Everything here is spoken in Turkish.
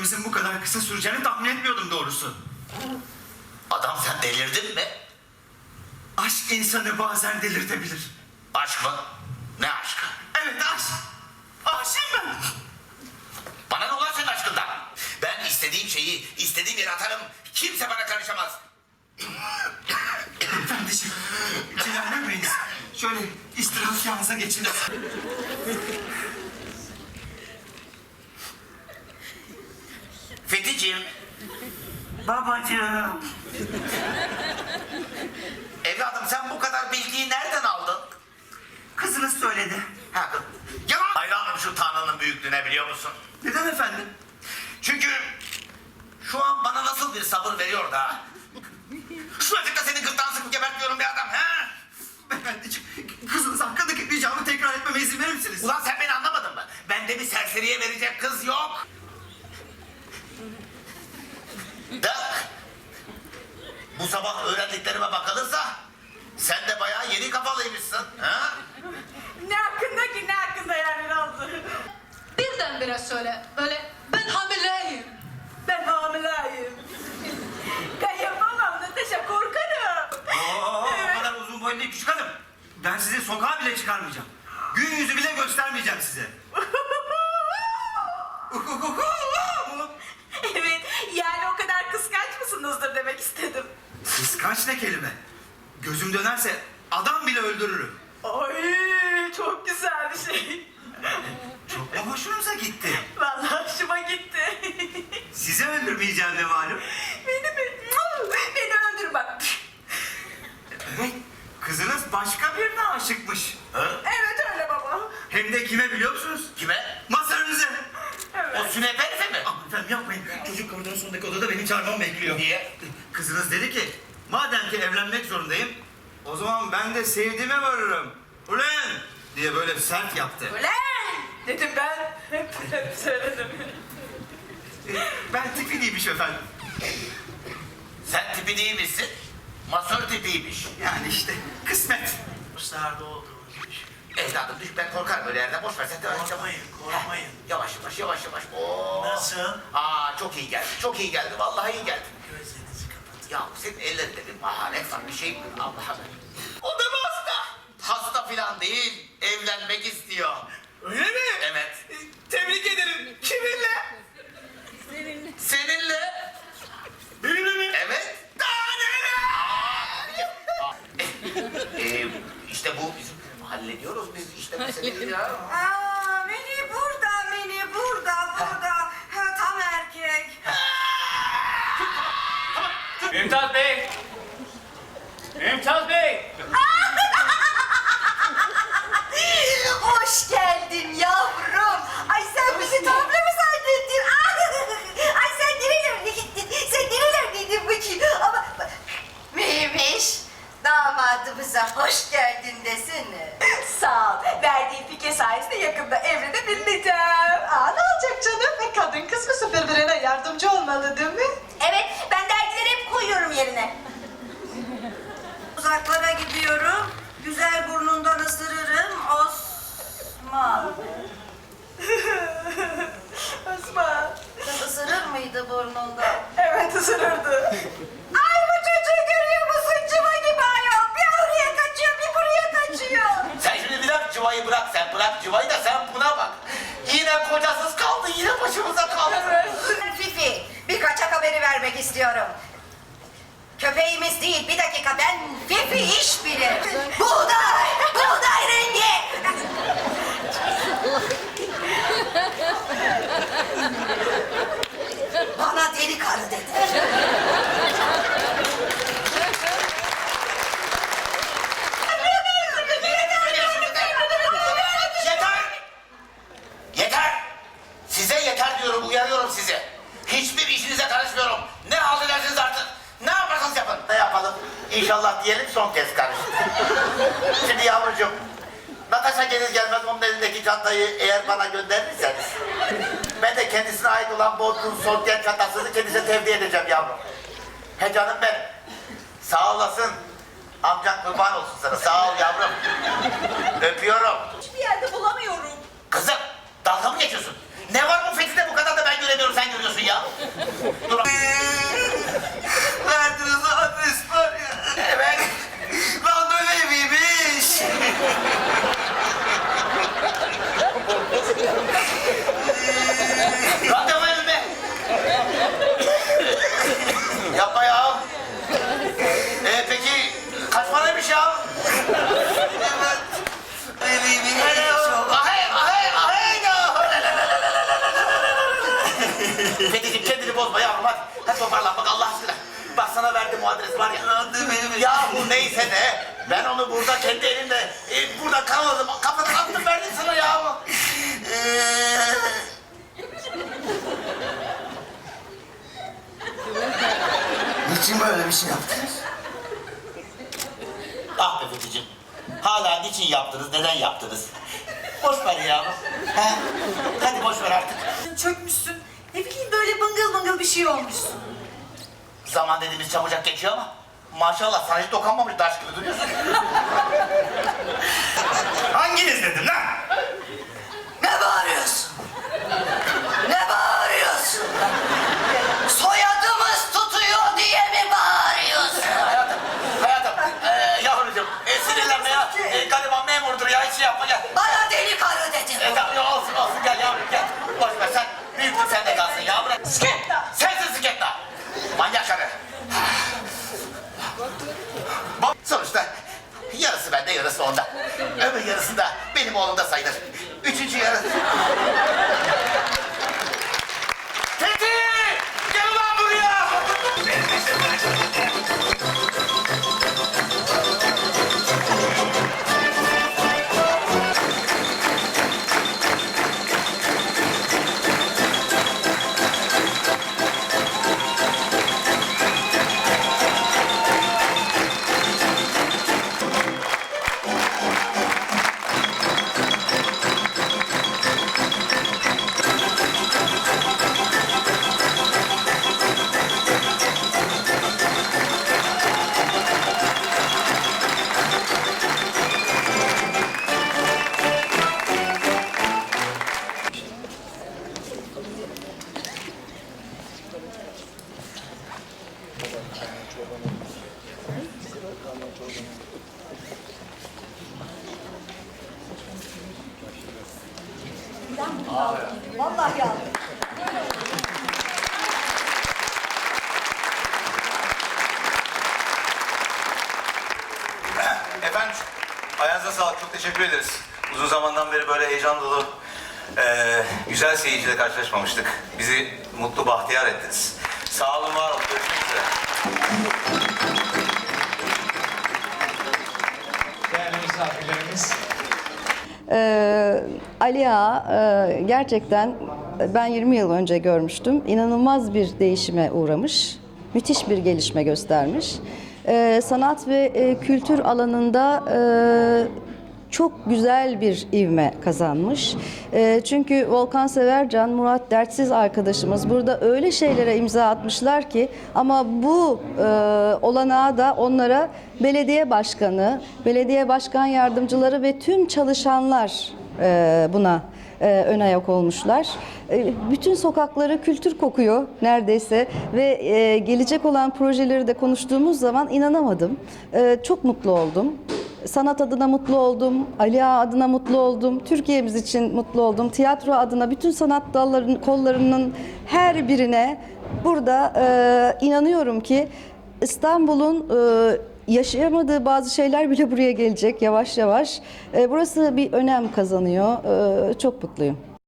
Görüşmemizin bu kadar kısa süreceğini tahmin etmiyordum doğrusu. Adam sen delirdin mi? Aşk insanı bazen delirtebilir. Aşk mı? Ne aşkı? Evet aşk. Aşığım ben. Bana ne ulan senin aşkından? Ben istediğim şeyi istediğim yere atarım. Kimse bana karışamaz. Efendiciğim, celallenmeyiniz. Şöyle istirahatgahınıza geçin. Fethiciğim, Babacığım. evladım sen bu kadar bilgiyi nereden aldın? Kızınız söyledi. Ha, yalan. Hayranım şu Tanrı'nın büyüklüğüne biliyor musun? Neden efendim? Çünkü şu an bana nasıl bir sabır veriyor da. Şuracıkta senin gırtlağını sıkıp gebertiyorum bir adam. He? Efendiciğim, kızınız hakkındaki ricamı tekrar etmeme izin verir misiniz? Ulan sen beni anlamadın mı? Bende bir serseriye verecek kız yok. Da bu sabah öğrendiklerime bakılırsa sen de bayağı yeni kafalıymışsın. Ha? Ne hakkında ki ne hakkında yani ne oldu? Birdenbire söyle. Böyle ben hamileyim. Ben hamileyim. Yapamam Natasha korkarım. Oo, Evet. o kadar uzun boylu değil küçük hanım. Ben sizi sokağa bile çıkarmayacağım. Gün yüzü bile göstermeyeceğim size. evet yani o kadar kıskanç mısınızdır demek istedim. Kıskanç ne kelime? Gözüm dönerse adam bile öldürürüm. Ay çok güzel bir şey. Çok da hoşunuza gitti. Vallahi hoşuma gitti. Sizi öldürmeyeceğim de malum. beni mi? Beni öldür bak. Evet, kızınız başka birine aşıkmış. Ha? Evet öyle baba. Hem de kime biliyor musunuz? Kime? Masanıza. Evet. O sünepe mi? Aman efendim yapmayın. Çocuk koridorun sonundaki odada beni çağırmamı bekliyor. Niye? Kızınız dedi ki, madem ki evlenmek zorundayım, o zaman ben de sevdiğime varırım. Ulan! diye böyle sert yaptı. Ulan! Dedim ben. Hep, hep söyledim. Ben tipi değilmiş efendim. Sen tipi değil misin? Masör tipiymiş. Yani işte kısmet. Mustarda olduğumuz iş. Evladım düş ben korkarım öyle yerden boş ver sen de Korkmayın, korkmayın. Yavaş yavaş yavaş yavaş. Oo. Nasıl? Aa çok iyi geldi. Çok iyi geldi. Vallahi iyi geldi. Kapatın. Ya senin ellerinde bir maharet var bir şey var. Allah'ım. O da mı hasta? Hasta filan değil. Evlenmek istiyor. Öyle mi? Evet. Tebrik ederim. Kiminle? Seninle. Benimle mi? Evet. Daha neler? Ee, işte bu bizim hallediyoruz biz işte meseleyi ya. Aa, Mümtaz Bey! Mümtaz! Yerine. Uzaklara gidiyorum. Güzel burnundan ısırırım. Osman. Osman. Isırır mıydı burnundan? Evet ısırırdı. Ay bu çocuğu görüyor musun? Cıva gibi ayol. Bir oraya kaçıyor bir buraya kaçıyor. Sen şimdi bırak cıvayı bırak sen bırak cıvayı da sen buna bak. Yine kocasız kaldı yine başımıza kaldı. Fifi, bir kaçak haberi vermek istiyorum. Köpeğimiz değil, bir dakika ben Fifi iş bilir. Buğday, buğday rengi. Bana deli karı dedi. Yeter! Yeter! Size yeter diyorum, uyarıyorum sizi. Hiçbir işinize karışmıyorum. Ne halt artık. Ne. Ne yapalım? İnşallah diyelim son kez karıştık. Şimdi yavrucuğum, Natasha gelir gelmez onun elindeki çantayı eğer bana gönderirseniz... ...ben de kendisine ait olan Bodrum kez çantasını kendisine tevdi edeceğim yavrum. He canım benim. Sağ olasın. Amcan kurban olsun sana. Sağ ol yavrum. Öpüyorum. Hiçbir yerde bulamıyorum. Kızım dalga mı geçiyorsun? ya. Dur. Verdiniz adres var ya. Evet. Randevu eviymiş. Randevu evi mi? Yapma ya. E peki kaç paraymış ya? Eviymiş. Ahey, ahey, ahey ya. Fethi'cim kendini bozma yavrum hadi. Hadi toparlan bak Allah aşkına. Bak sana verdim o adres var ya. Yahu neyse de ben onu burada kendi elimle e, burada kavladım. Kafadan attım verdim sana ya. Niçin böyle bir şey yaptınız? Ah be Fethi'cim. Hala niçin yaptınız, neden yaptınız? Boş ver ya. He? Hadi boş ver artık. Çökmüşsün. Ne bileyim böyle bıngıl bıngıl bir şey olmuşsun. Zaman dediğimiz çabucak geçiyor ama maşallah sana hiç dokanmamış taş gibi duruyorsun. Hanginiz dedim lan? Vallahi aldım. Efendim, ayağınıza sağlık. Çok teşekkür ederiz. Uzun zamandan beri böyle heyecan dolu, eee, güzel seyirciyle karşılaşmamıştık. Bizi mutlu, bahtiyar ettiniz. Sağ olun, var olun. Görüşmek üzere. Değerli misafirlerimiz. Ee, Ali Ağa e, gerçekten ben 20 yıl önce görmüştüm. İnanılmaz bir değişime uğramış. Müthiş bir gelişme göstermiş. Ee, sanat ve e, kültür alanında e, çok güzel bir ivme kazanmış. E, çünkü Volkan Severcan, Murat Dertsiz arkadaşımız burada öyle şeylere imza atmışlar ki ama bu e, olanağı da onlara belediye başkanı, belediye başkan yardımcıları ve tüm çalışanlar e, buna e, ön ayak olmuşlar. E, bütün sokakları kültür kokuyor neredeyse ve e, gelecek olan projeleri de konuştuğumuz zaman inanamadım. E, çok mutlu oldum. Sanat adına mutlu oldum, Ali Ağa adına mutlu oldum, Türkiye'miz için mutlu oldum, tiyatro adına bütün sanat dallarının kollarının her birine burada e, inanıyorum ki İstanbul'un e, yaşayamadığı bazı şeyler bile buraya gelecek yavaş yavaş. E, burası bir önem kazanıyor. E, çok mutluyum.